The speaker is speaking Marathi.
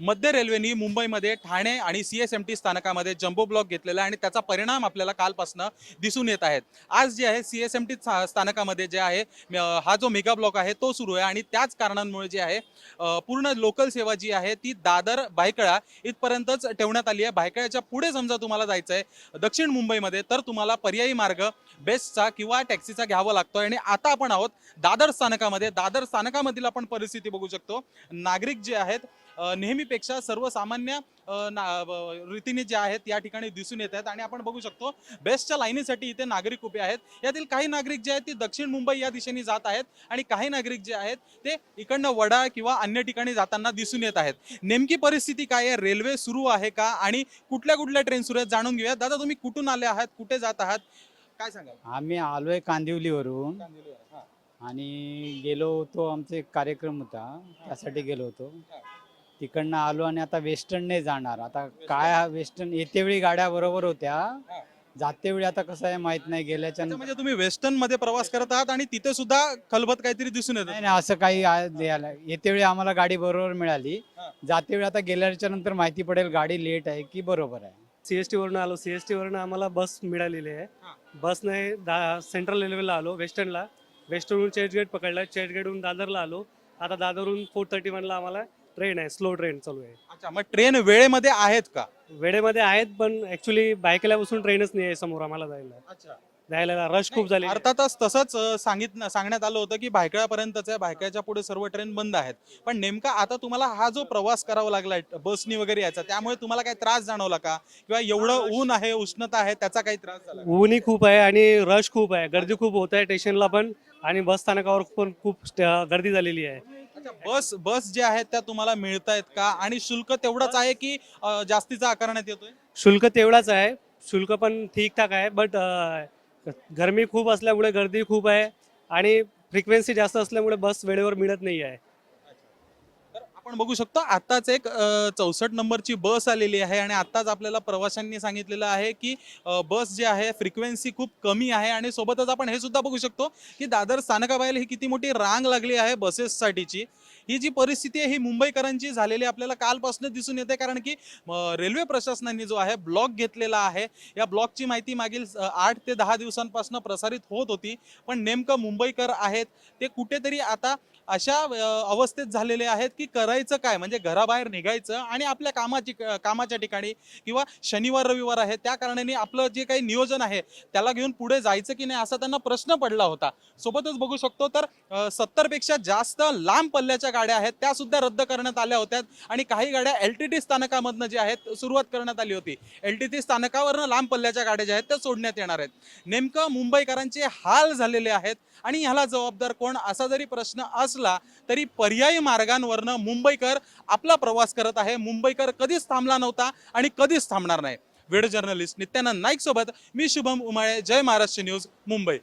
मध्य रेल्वेनी मुंबईमध्ये ठाणे आणि सी एस एम टी स्थानकामध्ये जम्बो ब्लॉक घेतलेला आहे आणि त्याचा परिणाम आपल्याला कालपासनं दिसून येत आहेत. आज जे आहे सी एस एम टी स्थानकामध्ये जे आहे हा जो मेगा ब्लॉक आहे तो सुरू आहे आणि त्याच कारणांमुळे जे आहे पूर्ण लोकल सेवा जी आहे ती दादर भायकळा इथपर्यंतच ठेवण्यात आली आहे. भायकळ्याच्या पुढे समजा तुम्हाला जायचं आहे दक्षिण मुंबईमध्ये तर तुम्हाला पर्यायी मार्ग बेस्टचा किंवा टॅक्सीचा घ्यावा लागतोय आणि आता आपण आहोत दादर स्थानकामध्ये. दादर स्थानकामधील आपण परिस्थिती बघू शकतो. नागरिक जे आहेत नेहमी नेहमीपेक्षा सर्वसामान्य रीतीने जे आहेत या ठिकाणी दिसून येत आहेत. आणि आपण बघू शकतो बेस्टच्या लाईनीसाठी इथे नागरिक उभे आहेत. यातील काही नागरिक जे आहेत ते दक्षिण मुंबई या दिशेने जात आहेत. आणि काही नागरिक जे आहेत ते इकडनं वडा किंवा अन्य ठिकाणी जाताना दिसून येत आहेत. नेमकी परिस्थिती काय आहे? रेल्वे सुरू आहे का? आणि कुठल्या कुठल्या ट्रेन सुरू आहेत? जाणून घेऊया दादा तुम्ही कुठून आले आहात? कुठे जात आहात? काय सांगाल? आम्ही आलोय कांदिवलीवरून. आणि गेलो होतो आमचा एक कार्यक्रम होता. त्यासाठी गेलो होतो. तिकडनं आलो आणि आता वेस्टर्नने जाणार. आता काय हा वेस्टर्न येते वेळी गाड्या बरोबर होत्या. जाते वेळी आता कसं आहे माहीत नाही गेल्याच्या अच्छा, म्हणजे तुम्ही वेस्टर्नमध्ये प्रवास करत आहात आणि तिथे सुद्धा खलबत काहीतरी दिसून येत. नाही नाही, असं काही आ- द्यायला येते वेळी आम्हाला गाडी बरोबर मिळाली. हा. जाते वेळी आता गेल्याच्यानंतर माहिती पडेल गाडी लेट आहे की बरोबर आहे. सीएसटी वरून आलो. सीएसटी वरून आम्हाला बस मिळालेली आहे. बसने दा सेंट्रल रेल्वेला आलो वेस्टर्नला वेस्टर्नहून चर्चगेट पकडला. चर्चगेटहून दादरला आलो. आता दादरहून फोर थर्टी वनला आम्हाला ट्रेन आहे स्लो ट्रेन चालू आहे. अच्छा मग ट्रेन वेळेमध्ये आहेत का? वेळेमध्ये आहेत पण ऍक्च्युली बायकेलापासून ट्रेनच नाही आहे समोर आम्हाला जायला. अच्छा. जायला रश खूप झाली अर्थातच तसंच सांगितलं सांगण्यात आलं होतं की भायखळापर्यंतच आहे भायखळ्याच्या पुढे सर्व ट्रेन बंद आहेत. पण नेमका आता तुम्हाला हा जो प्रवास करावा लागलाय बसनी वगैरे याचा त्यामुळे तुम्हाला काही त्रास जाणवला का? किंवा एवढं ऊन आहे उष्णता आहे त्याचा काही त्रास झाला का? ऊनही खूप आहे आणि रश खूप आहे. गर्दी खूप होत आहे स्टेशनला पण आणि बस स्थानकावर पण खूप स्ट- गर्दी झालेली आहे. बस बस जे आहेत त्या तुम्हाला मिळत आहेत का? आणि शुल्क तेवढंच आहे की जास्तीचा आकारण्यात येतोय? शुल्क तेवढाच आहे. शुल्क पण ठीकठाक आहे बट गरमी खूप असल्यामुळे गर्दी खूप आहे आणि फ्रिक्वेन्सी जास्त असल्यामुळे बस वेळेवर मिळत नाही आहे. आपण बघू शकतो आताच एक चौसष्ट नंबरची बस आलेली आहे आणि आताच आपल्याला प्रवाशांनी सांगितलेलं आहे की बस जी आहे फ्रिक्वेन्सी खूप कमी आहे आणि सोबतच आपण हे सुद्धा बघू शकतो की दादर स्थानकाबाहेर ही किती मोठी रांग लागली आहे बसेससाठीची. ही जी परिस्थिती आहे ही मुंबईकरांची झालेली आपल्याला कालपासून दिसून येते कारण की रेल्वे प्रशासनाने जो आहे ब्लॉक घेतलेला आहे. या ब्लॉकची माहिती मागील आठ ते दहा दिवसांपासून प्रसारित होत होती. पण नेमकं मुंबईकर आहेत ते कुठेतरी आता अशा अवस्थेत झालेले आहेत की करायचं काय? म्हणजे घराबाहेर निघायचं आणि आपल्या कामाची कामाच्या ठिकाणी किंवा शनिवार रविवार आहे त्या कारणाने आपलं जे काही नियोजन आहे त्याला घेऊन पुढे जायचं की नाही असा त्यांना प्रश्न पडला होता. सोबतच बघू शकतो तर सत्तरपेक्षा जास्त लांब पल्ल्याच्या गाड्या आहेत त्या सुद्धा रद्द करण्यात आल्या होत्या आणि काही गाड्या एल टी टी स्थानकामधनं जे आहेत सुरुवात करण्यात आली होती. एल टी टी स्थानकावरनं लांब पल्ल्याच्या गाड्या ज्या आहेत त्या सोडण्यात येणार आहेत. नेमकं मुंबईकरांचे हाल झालेले आहेत आणि ह्याला जबाबदार कोण? असा जरी प्रश्न असला तरी पर्यायी मार्गांवरनं मुंबई मुंबईकर आपला प्रवास करत आहे. मुंबईकर कधीच थांबला नव्हता आणि कधीच थांबणार नाही. व्हिडिओ जर्नलिस्ट नित्यानंद नाईक सोबत मी शुभम उमाळे. जय महाराष्ट्र न्यूज मुंबई.